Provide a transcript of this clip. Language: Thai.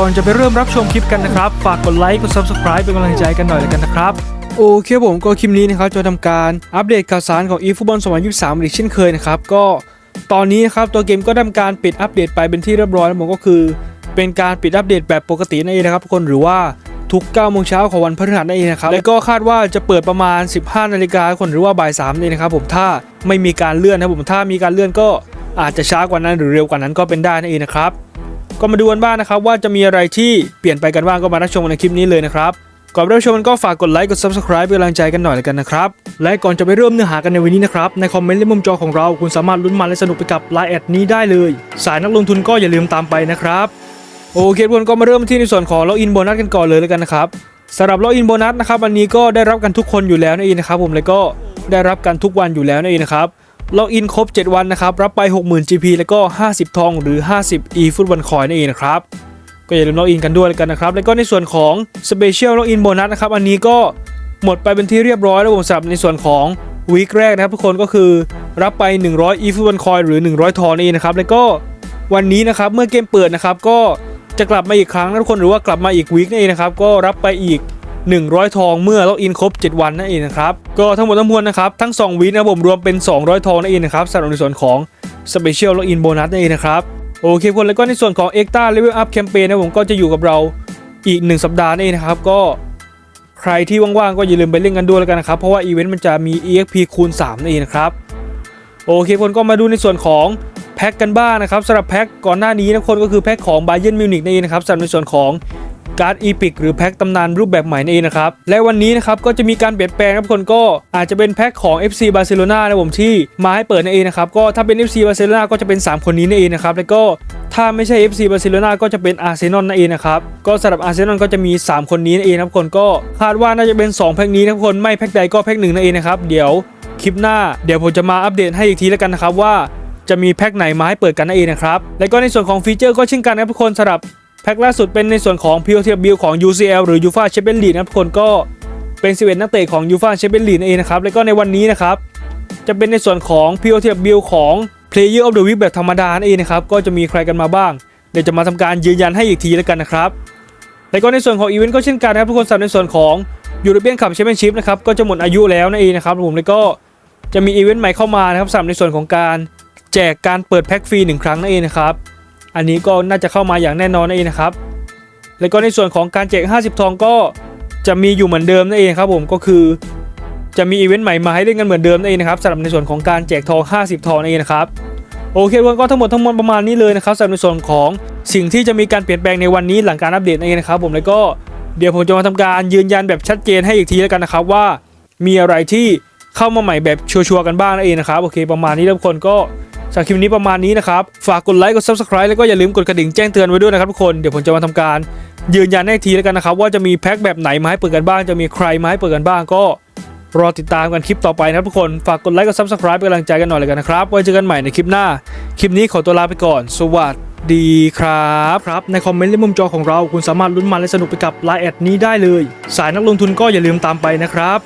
ก่อนจะไปเริ่มรับชมคลิปกันนะครับ ฝากกดไลค์กด subscribe เป็นกำลังใจกันหน่อยแล้วกันนะครับ โอเคผมก็คลิปนี้นะครับจะทำการอัปเดตข่าวสารของ e ฟุตบอล2023อีกเช่นเคยนะครับ ก็ตอนนี้นะครับตัวเกมก็ทำการปิดอัปเดตไปเป็นที่เรียบร้อยแล้วผมก็คือ เป็นการปิดอัปเดตแบบปกตินั่นเองนะครับทุกคนหรือว่าทุก9โมงเช้าของวันพฤหัสนั่นเองนะครับ และก็คาดว่าจะเปิดประมาณ 15 นาฬิกาคนหรือว่าบ่าย3นี่นเองนะครับผมถ้าไม่มีการเลื่อนนะผมถ้ามีการเลื่อนก็อาจจะช้ากว่านั้นหรือเร็วกว่านั้นก็เป็นได้นั่นเองนะครับ ก็มาดูกันบ้างนะครับว่าจะมีอะไรที่เปลี่ยนไปกันบ้างก็มารับชมกันในคลิปนี้เลยนะครับก่อนรับชมก็ฝากกดไลค์กด subscribe เป็นกำลังใจกันหน่อยแล้วกันนะครับ และก่อนจะไปเริ่มเนื้อหากันในวันนี้นะครับ ในคอมเมนต์และมุมจอของเราคุณสามารถลุ้นมันและสนุกไปกับไลน์แอดนี้ได้เลย สายนักลงทุนก็อย่าลืมตามไปนะครับ โอเคทุกคนก็มาเริ่มที่ในส่วนของล็อกอินโบนัสกันก่อนเลยแล้วกันนะครับสำหรับล็อกอินโบนัสนะครับวันนี้ก็ได้รับกันทุกคนอยู่แล้วนั่นเองนะครับผมแล้วก็ได้รับกันทุกวันอยู่แล้วนั่นเองนะครับ ล็อกอินครบ 7 วันนะครับ รับไป 60,000 GP แล้วก็ 50 ทองหรือ 50 e ฟุตบอลคอยนั่นเองนะครับ ก็อย่าลืมล็อกอินกันด้วยแล้วกันนะครับ แล้วก็ในส่วนของ Special Login Bonus นะครับ อันนี้ก็หมดไปเป็นที่เรียบร้อยแล้วผมสำหรับในส่วนของวีคแรกนะครับทุกคนก็คือรับไป 100 e f u t b a l Coin หรือ 100 ทองนี่นะครับ แล้วก็วันนี้นะครับเมื่อเกมเปิดนะครับก็จะกลับมาอีกครั้งนะทุกคนหรือว่ากลับมาอีกวีคนั่นเองนะครับก็รับไปอีก 100 ทองเมื่อล็อกอินครบ 7 วันนั่นเองนะครับ ก็ทั้งหมดทั้งมวลนะครับ ทั้ง 2 วีนะผมรวมเป็น 200 ทองนั่นเองนะครับสำหรับในส่วนของ Special Login Bonus นั่นเองนะครับ โอเคคนแล้วก็ในส่วนของ e x t r a Level Up Campaign นะผมก็จะอยู่กับเราอีก 1 สัปดาห์นี่นะครับก็ใครที่ว่างๆก็อย่าลืมไปเล่นกันด้วยแล้วกันนะครับ เพราะว่าอีเวนต์มันจะมี EXP คูณ3นั่นเองนะครับโอเคคนก็มาดูในส่วนของแพ็กกันบ้างนะครับสำหรับแพ็กก่อนหน้านี้นะคนก็คือแพ็กของ Bayern Munich นั่นเองนะครับสำหรับในส่วนของ การ์ดอีพิกหรือแพ็กตำนานรูปแบบใหม่นั่นเองนะครับ และวันนี้นะครับก็จะมีการเปลี่ยนแปลงครับคนก็อาจจะเป็นแพ็กของ FC Barcelona นะผมที่มาให้เปิดนั่นเองนะครับก็ถ้าเป็น FC Barcelona ก็จะเป็น 3 คนนี้นั่นเองนะครับแล้วก็ถ้าไม่ใช่ FC Barcelona ก็จะเป็น Arsenal นั่นเองนะครับก็สำหรับ Arsenal ก็จะมี 3 คนนี้นั่นเองนะครับคนก็คาดว่าน่าจะเป็น 2 แพ็กนี้นะคนไม่แพ็กใดก็แพ็กหนึ่งนั่นเองนะครับเดี๋ยวคลิปหน้าเดี๋ยวผมจะมาอัปเดตให้อีกทีแล้วกันนะครับว่าจะมีแพ็กไหนมาให้เปิดกันนั่นเองนะครับ และก็ในส่วนของฟีเจอร์ก็เช่นกันนะทุกคนสำหรับ แพ็กล่าสุดเป็นในส่วนของ p o t b ของ UCL หรือ UFA Champions League นะครับทุกคนก็เป็น11นักเตะของ UFA Champions League นั่นเองนะครับแล้วก็ในวันนี้นะครับจะเป็นในส่วนของ p o t b ของ Player of the Week แบบธรรมดานั่นเองนะครับก็จะมีใครกันมาบ้าง เดี๋ยวจะมาทำการยืนยันให้อีกทีแล้วกันนะครับแล้วก็ในส่วนของอีเวนต์ก็เช่นกันนะครับทุกคนสำหรับในส่วนของ European Cup Championship นะครับก็จะหมดอายุแล้วนั่นเองนะครับผมแล้วก็จะมีอีเวนต์ใหม่เข้ามานะครับสำหรับในส่วนของการแจกการเปิดแพ็กฟรีหนึ่งครั้งนั่นเองนะครับ อันนี้ก็น่าจะเข้ามาอย่างแน่นอนนั่นเองนะครับ แล้วก็ในส่วนของการแจก 50 ทองก็จะมีอยู่เหมือนเดิมนั่นเองครับผมก็คือ จะมีอีเวนต์ใหม่มาให้เล่นกันเหมือนเดิมนั่นเองนะครับสำหรับในส่วนของการแจกทอง 50 ทองนั่นเองนะครับโอเคทุกคนก็ทั้งหมดทั้งมวลประมาณนี้เลยนะครับสำหรับในส่วนของสิ่งที่จะมีการเปลี่ยนแปลงในวันนี้หลังการอัปเดตนั่นเองนะครับ ผมแล้วก็เดี๋ยวผมจะมาทำการยืนยันแบบชัดเจนให้อีกทีแล้วกันนะครับว่า มีอะไรที่เข้ามาใหม่แบบชัวร์ๆกันบ้างนั่นเองนะครับโอเค ประมาณนี้ทุกคนก็ สำหรับคลิปนี้ประมาณนี้นะครับ ฝากกดไลค์กด subscribe แล้วก็อย่าลืมกดกระดิ่งแจ้งเตือนไว้ด้วยนะครับทุกคน เดี๋ยวผมจะมาทำการ ยืนยันให้ทีแล้วกันนะครับ ว่าจะมีแพ็คแบบไหนมาให้เปิดกันบ้าง จะมีใครมาให้เปิดกันบ้างก็ รอติดตามกันคลิปต่อไปนะครับทุกคน ฝากกดไลค์กด subscribe เป็นกำลังใจกันหน่อยเลยกันนะครับ ไว้เจอกันใหม่ในคลิปหน้า คลิปนี้ขอตัวลาไปก่อน สวัสดีครับครับ ในคอมเมนต์และมุมจอของเราคุณสามารถลุ้นมันและสนุกไปกับไลน์แอดนี้ได้เลย สายนักลงทุนก็อย่าลืมตามไปนะครับ